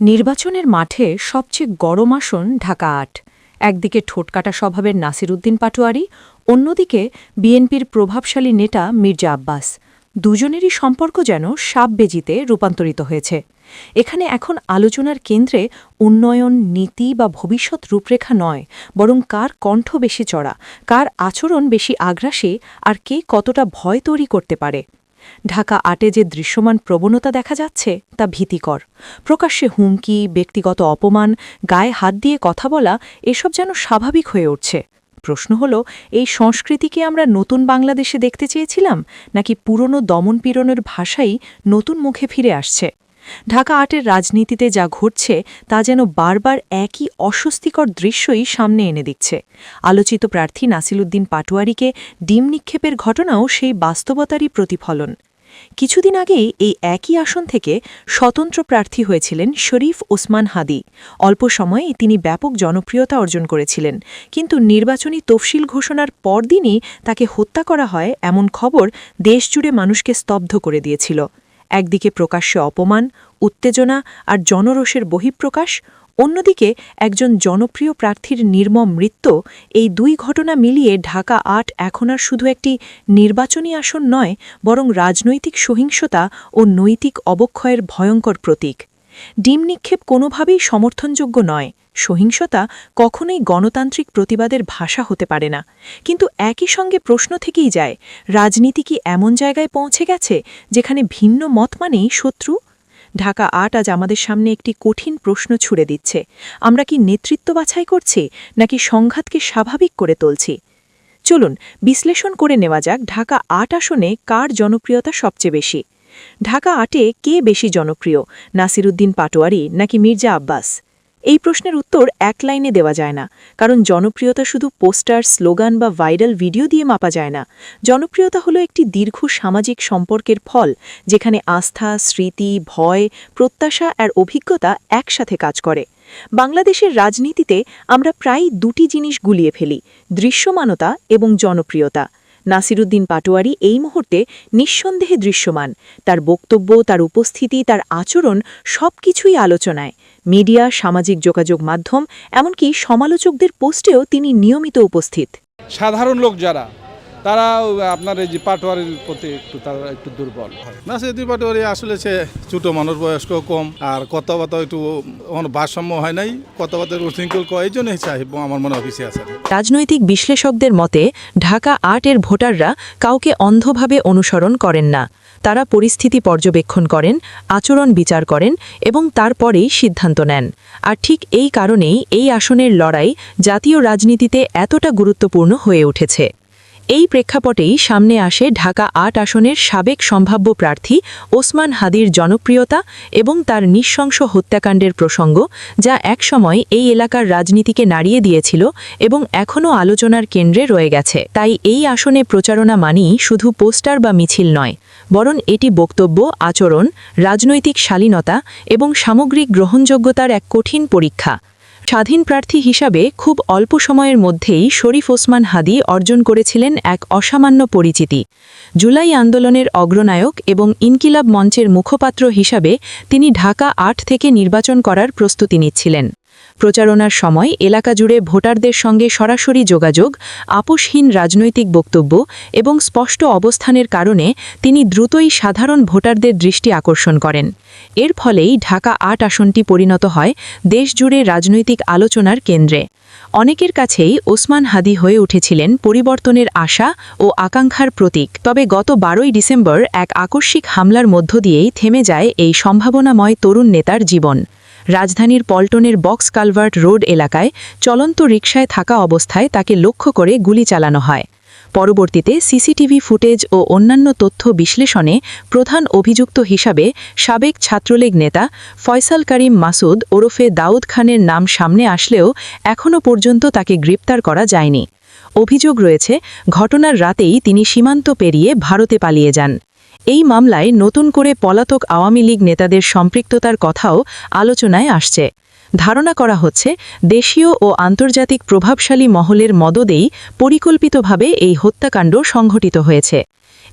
নির্বাচনের মাঠে সবচেয়ে গরম আসন ঢাকা আট। একদিকে ঠোঁটকাটা স্বভাবের নাসিরুদ্দিন পাটোয়ারি, অন্যদিকে বিএনপির প্রভাবশালী নেতা মির্জা আব্বাস। দুজনেরই সম্পর্ক যেন সাপ বেজিতে রূপান্তরিত হয়েছে। এখানে এখন আলোচনার কেন্দ্রে উন্নয়ন, নীতি বা ভবিষ্যৎ রূপরেখা নয়, বরং কার কণ্ঠ বেশি চড়া, কার আচরণ বেশি আগ্রাসী, আর কে কতটা ভয় তৈরি করতে পারে। ঢাকা আটে যে দৃশ্যমান প্রবণতা দেখা যাচ্ছে, তা ভীতিকর। প্রকাশ্যে হুমকি, ব্যক্তিগত অপমান, গায়ে হাত দিয়ে কথা বলা, এসব যেন স্বাভাবিক হয়ে উঠছে। প্রশ্ন হল, এই সংস্কৃতিকে আমরা নতুন বাংলাদেশে দেখতে চেয়েছিলাম, নাকি পুরনো দমনপীড়নের ভাষাই নতুন মুখে ফিরে আসছে? ঢাকা আটের রাজনীতিতে যা ঘটছে, তা যেন বারবার একই অস্বস্তিকর দৃশ্যই সামনে এনে দিচ্ছে। আলোচিত প্রার্থী নাসিলুদ্দিন পাটোয়ারিকে ডিম নিক্ষেপের ঘটনাও সেই বাস্তবতারই প্রতিফলন। কিছুদিন আগেই এই একই আসন থেকে স্বতন্ত্র প্রার্থী হয়েছিলেন শরীফ ওসমান হাদি। অল্প সময়ে তিনি ব্যাপক জনপ্রিয়তা অর্জন করেছিলেন। কিন্তু নির্বাচনী তফসিল ঘোষণার পরদিনই তাকে হত্যা করা হয় এমন খবর দেশজুড়ে মানুষকে স্তব্ধ করে দিয়েছিল। একদিকে প্রকাশ্যে অপমান, উত্তেজনা আর জনরোষের বহিঃপ্রকাশ, অন্যদিকে একজন জনপ্রিয় প্রার্থীর নির্মম মৃত্যু, এই দুই ঘটনা মিলিয়ে ঢাকা আট এখন আর শুধু একটি নির্বাচনী আসন নয়, বরং রাজনৈতিক সহিংসতা ও নৈতিক অবক্ষয়ের ভয়ঙ্কর প্রতীক। ডিম নিক্ষেপ কোনোভাবেই সমর্থনযোগ্য নয়। সহিংসতা কখনোই গণতান্ত্রিক প্রতিবাদের ভাষা হতে পারে না। কিন্তু একই সঙ্গে প্রশ্ন থেকেই যায়, রাজনীতি কি এমন জায়গায় পৌঁছে গেছে যেখানে ভিন্ন মত মানেই শত্রু? ঢাকা আট আজ আমাদের সামনে একটি কঠিন প্রশ্ন ছুড়ে দিচ্ছে। আমরা কি নেতৃত্ব বাছাই করছি নাকি সংঘাতকে স্বাভাবিক করে তুলছি? চলুন, বিশ্লেষণ করে নেওয়া যাক ঢাকা আট আসনে কার জনপ্রিয়তা সবচেয়ে বেশি। ঢাকা আটে কে বেশি জনপ্রিয়, নাসিরুদ্দিন পাটোয়ারি নাকি মির্জা আব্বাস? এই প্রশ্নের উত্তর এক লাইনে দেওয়া যায় না, কারণ জনপ্রিয়তা শুধু পোস্টার, স্লোগান বা ভাইরাল ভিডিও দিয়ে মাপা যায় না। জনপ্রিয়তা হলো একটি দীর্ঘ সামাজিক সম্পর্কের ফল, যেখানে আস্থা, স্মৃতি, ভয়, প্রত্যাশা আর অভিজ্ঞতা একসাথে কাজ করে। বাংলাদেশের রাজনীতিতে আমরা প্রায় দুটি জিনিস গুলিয়ে ফেলি, দৃশ্যমানতা এবং জনপ্রিয়তা। নাসিরুদ্দিন পাটোয়ারি এই মুহূর্তে নিঃসন্দেহে দৃশ্যমান। তার বক্তব্য, তার উপস্থিতি, তার আচরণ সব কিছুই আলোচনায়। মিডিয়া সামাজিক যোগাযোগ মাধ্যম এমনকি সমালোচকদের পোস্টেও তিনি নিয়মিত উপস্থিত। সাধারণ লোক যারা তারা আপনার এই যে পাটোয়ারির প্রতি একটু তারা একটু দুর্বল হয়। না সে দুই পাটোয়ারি আসলে সে ছোটো মানুষ বয়স্ক কম আর কথাবার্তা একটু কোনো ভারসাম্য হয় নাই কথাবার্তা উশৃঙ্খল কয় এই জন্যই চাই আমার মনে অফিসে আছে। রাজনৈতিক বিশ্লেষকদের মতে ঢাকা আটের ভোটাররা কাউকে অন্ধভাবে অনুসরণ করেন না। তারা পরিস্থিতি পর্যবেক্ষণ করেন আচরণ বিচার করেন এবং তারপরেই সিদ্ধান্ত নেন। আর ঠিক এই কারণেই এই আসনের লড়াই জাতীয় রাজনীতিতে এতটা গুরুত্বপূর্ণ হয়ে উঠেছে। এই প্রেক্ষাপটেই সামনে আসে ঢাকা আট আসনের সাবেক সম্ভাব্য প্রার্থী ওসমান হাদির জনপ্রিয়তা এবং তার নিঃশংস হত্যাকাণ্ডের প্রসঙ্গ, যা একসময় এই এলাকার রাজনীতিকে নাড়িয়ে দিয়েছিল এবং এখনও আলোচনার কেন্দ্রে রয়ে গেছে। তাই এই আসনে প্রচারণা মানেই শুধু পোস্টার বা মিছিল নয়, বরং এটি বক্তব্য, আচরণ, রাজনৈতিক শালীনতা এবং সামগ্রিক গ্রহণযোগ্যতার এক কঠিন পরীক্ষা। স্বাধীন প্রার্থী হিসাবে খুব অল্প সময়ের মধ্যেই শরীফ ওসমান হাদি অর্জন করেছিলেন এক অসামান্য পরিচিতি। জুলাই আন্দোলনের অগ্রনায়ক এবং ইনকিলাব মঞ্চের মুখপাত্র হিসাবে তিনি ঢাকা আট থেকে নির্বাচন করার প্রস্তুতি নিচ্ছিলেন। প্রচারণার সময় এলাকা জুড়ে ভোটারদের সঙ্গে সরাসরি যোগাযোগ, আপোষহীন রাজনৈতিক বক্তব্য এবং স্পষ্ট অবস্থানের কারণে তিনি দ্রুতই সাধারণ ভোটারদের দৃষ্টি আকর্ষণ করেন। এর ফলেই ঢাকা আট আসনটি পরিণত হয় দেশজুড়ে রাজনৈতিক আলোচনার কেন্দ্রে। অনেকের কাছেই ওসমান হাদি হয়ে উঠেছিলেন পরিবর্তনের আশা ও আকাঙ্ক্ষার প্রতীক। তবে গত বারোই ডিসেম্বর এক আকস্মিক হামলার মধ্য দিয়েই থেমে যায় এই সম্ভাবনাময় তরুণ নেতার জীবন। রাজধানীর পল্টনের বক্স কালভার্ট রোড এলাকায় চলন্ত রিকশায় থাকা অবস্থায় তাকে লক্ষ্য করে গুলি চালানো হয়। পরবর্তীতে সিসিটিভি ফুটেজ ও অন্যান্য তথ্য বিশ্লেষণে প্রধান অভিযুক্ত হিসাবে সাবেক ছাত্রলীগ নেতা ফয়সাল করিম মাসুদ ওরফে দাউদ খানের নাম সামনে আসলেও এখনও পর্যন্ত তাকে গ্রেপ্তার করা যায়নি। অভিযোগ রয়েছে, ঘটনার রাতেই তিনি সীমান্ত পেরিয়ে ভারতে পালিয়ে যান। এই মামলায় নতুন করে পলাতক আওয়ামী লীগ নেতাদের সম্পৃক্ততার কথাও আলোচনায় আসছে। ধারণা করা হচ্ছে, দেশীয় ও আন্তর্জাতিক প্রভাবশালী মহলের মদদেই পরিকল্পিতভাবে এই হত্যাকাণ্ড সংঘটিত হয়েছে।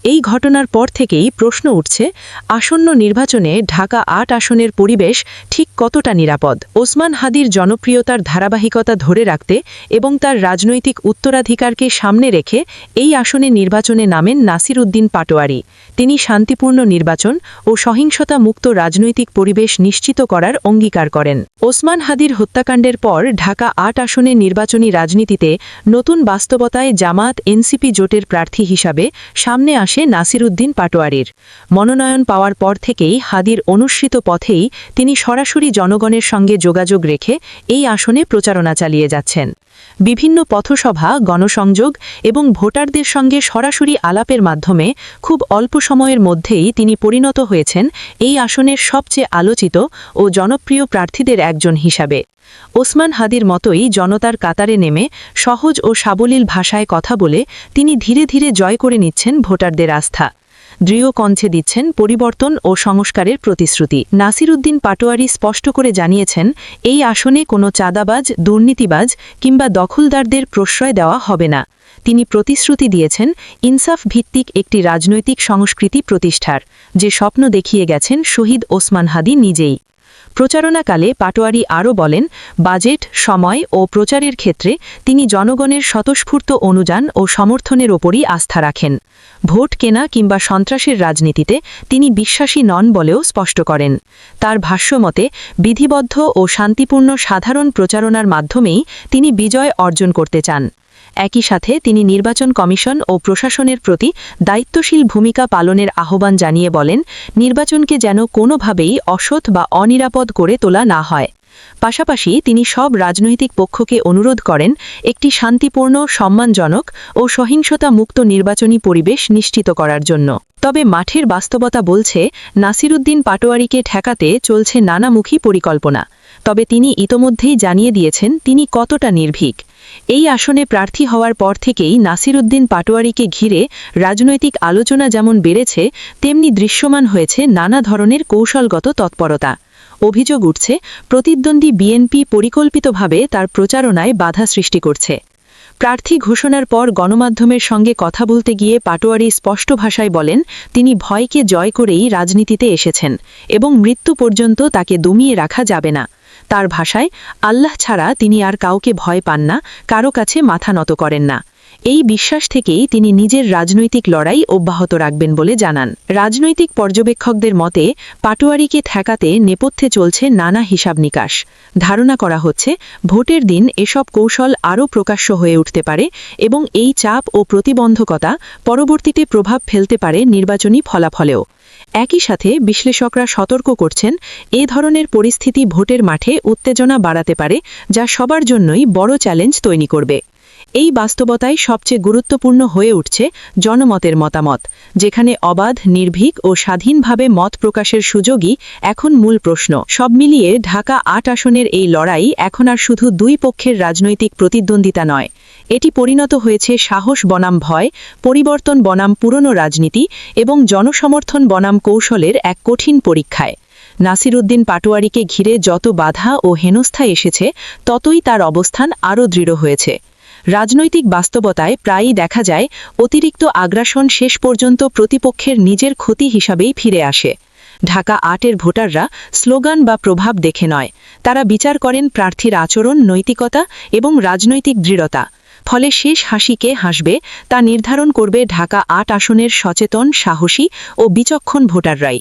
এই ঘটনার পর থেকেই প্রশ্ন উঠছে, আসন্ন নির্বাচনে ঢাকা আট আসনের পরিবেশ ঠিক কতটা নিরাপদ? ওসমান হাদির জনপ্রিয়তার ধারাবাহিকতা ধরে রাখতে এবং তার রাজনৈতিক উত্তরাধিকারকে সামনে রেখে এই আসনে নির্বাচনে নামেন নাসির উদ্দিন পাটোয়ারি। তিনি শান্তিপূর্ণ নির্বাচন ও সহিংসতা মুক্ত রাজনৈতিক পরিবেশ নিশ্চিত করার অঙ্গীকার করেন। ওসমান হাদির হত্যাকাণ্ডের পর ঢাকা আট আসনে নির্বাচনী রাজনীতিতে নতুন বাস্তবতায় জামাত এনসিপি জোটের প্রার্থী হিসাবে সামনে আসে নাসির উদ্দিন পাটোয়ারির। মনোনয়ন পাওয়ার পর থেকেই হাদির অনুসৃত পথেই তিনি সরাসরি জনগণের সঙ্গে যোগাযোগ রেখে এই আসনে প্রচারণা চালিয়ে যাচ্ছেন। বিভিন্ন পথসভা, গণসংযোগ এবং ভোটারদের সঙ্গে সরাসরি আলাপের মাধ্যমে খুব অল্প সময়ের মধ্যেই তিনি পরিণত হয়েছেন এই আসনের সবচেয়ে আলোচিত ও জনপ্রিয় প্রার্থীদের একজন হিসাবে। ওসমান হাদির মতোই জনতার কাতারে নেমে সহজ ও সাবলীল ভাষায় কথা বলে তিনি ধীরে ধীরে জয় করে নিচ্ছেন ভোটারদের আস্থা। দৃঢ় কণ্ঠে দিচ্ছেন পরিবর্তন ও সংস্কারের প্রতিশ্রুতি। নাসির উদ্দিন পাটোয়ারি স্পষ্ট করে জানিয়েছেন, এই আসনে কোনো চাঁদাবাজ, দুর্নীতিবাজ কিংবা দখলদারদের প্রশ্রয় দেওয়া হবে না। তিনি প্রতিশ্রুতি দিয়েছেন, ইনসাফ ভিত্তিক একটি রাজনৈতিক সংস্কৃতি প্রতিষ্ঠার, যে স্বপ্ন দেখিয়ে গেছেন শহীদ ওসমান হাদি নিজেই। প্রচারণাকালে পাটোয়ারি আরও বলেন, বাজেট, সময় ও প্রচারের ক্ষেত্রে তিনি জনগণের স্বতঃস্ফূর্ত অনুযান ও সমর্থনের ওপরই আস্থা রাখেন। ভোট কেনা কিংবা সন্ত্রাসের রাজনীতিতে তিনি বিশ্বাসী নন বলেও স্পষ্ট করেন। তার ভাষ্যমতে বিধিবদ্ধ ও শান্তিপূর্ণ সাধারণ প্রচারণার মাধ্যমেই তিনি বিজয় অর্জন করতে চান। একই সাথে তিনি নির্বাচন কমিশন ও প্রশাসনের প্রতি দায়িত্বশীল ভূমিকা পালনের আহ্বান জানিয়ে বলেন, নির্বাচনকে যেন কোনোভাবেই অসৎ বা অনিরাপদ করে তোলা না হয়। পাশাপাশি তিনি সব রাজনৈতিক পক্ষকে অনুরোধ করেন, একটি শান্তিপূর্ণ, সম্মানজনক ও সহিংসতা মুক্ত নির্বাচনী পরিবেশ নিশ্চিত করার জন্য। তবে মাঠের বাস্তবতা বলছে, নাসিরুদ্দিন পাটোয়ারিকে ঠেকাতে চলছে নানামুখী পরিকল্পনা। তবে তিনি ইতোমধ্যেই জানিয়ে দিয়েছেন, তিনি কতটা নির্ভীক। এই আসনে প্রার্থী হওয়ার পর থেকেই নাসিরুদ্দিন পাটোয়ারিকে ঘিরে রাজনৈতিক আলোচনা যেমন বেড়েছে, তেমনি দৃশ্যমান হয়েছে নানা ধরনের কৌশলগত তৎপরতা। অভিযোগ উঠছে, প্রতিদ্বন্দ্বী বিএনপি পরিকল্পিতভাবে তার প্রচারণায় বাধা সৃষ্টি করছে। প্রার্থী ঘোষণার পর গণমাধ্যমের সঙ্গে কথা বলতে গিয়ে পাটোয়ারি স্পষ্ট ভাষায় বলেন, তিনি ভয়কে জয় করেই রাজনীতিতে এসেছেন এবং মৃত্যু পর্যন্ত তাকে দমিয়ে রাখা যাবে না। তার ভাষায়, আল্লাহ ছাড়া তিনি আর কাউকে ভয় পান না, কারও কাছে মাথা নত করেন না। এই বিশ্বাস থেকেই তিনি নিজের রাজনৈতিক লড়াই অব্যাহত রাখবেন বলে জানান। রাজনৈতিক পর্যবেক্ষকদের মতে, পাটোয়ারিকে ঠেকাতে নেপথ্যে চলছে নানা হিসাব নিকাশ। ধারণা করা হচ্ছে, ভোটের দিন এসব কৌশল আরও প্রকাশ্য হয়ে উঠতে পারে এবং এই চাপ ও প্রতিবন্ধকতা পরবর্তীতে প্রভাব ফেলতে পারে নির্বাচনী ফলাফলেও। একই সাথে বিশ্লেষকরা সতর্ক করছেন, এ ধরনের পরিস্থিতি ভোটের মাঠে উত্তেজনা বাড়াতে পারে, যা সবার জন্যই বড় চ্যালেঞ্জ তৈরি করবে। এই বাস্তবতায় সবচেয়ে গুরুত্বপূর্ণ হয়ে উঠছে জনমতের মতামত, যেখানে অবাধ, নির্ভীক ও স্বাধীনভাবে মত প্রকাশের সুযোগই এখন মূল প্রশ্ন। সব মিলিয়ে ঢাকা আট আসনের এই লড়াই এখন আর শুধু দুই পক্ষের রাজনৈতিক প্রতিদ্বন্দ্বিতা নয়। এটি পরিণত হয়েছে সাহস বনাম ভয়, পরিবর্তন বনাম পুরনো রাজনীতি এবং জনসমর্থন বনাম কৌশলের এক কঠিন পরীক্ষায়। নাসিরুদ্দিন পাটোয়ারিকে ঘিরে যত বাধা ও হেনস্থা এসেছে, ততই তার অবস্থান আরও দৃঢ় হয়েছে। রাজনৈতিক বাস্তবতায় প্রায়ই দেখা যায়, অতিরিক্ত আগ্রাসন শেষ পর্যন্ত প্রতিপক্ষের নিজের ক্ষতি হিসাবেই ফিরে আসে। ঢাকা আটের ভোটাররা স্লোগান বা প্রভাব দেখে নয়। তারা বিচার করেন প্রার্থীর আচরণ, নৈতিকতা এবং রাজনৈতিক দৃঢ়তা। ফলে শেষ হাসিকে হাসবে তা নির্ধারণ করবে ঢাকা আট আসনের সচেতন, সাহসী ও বিচক্ষণ ভোটাররাই।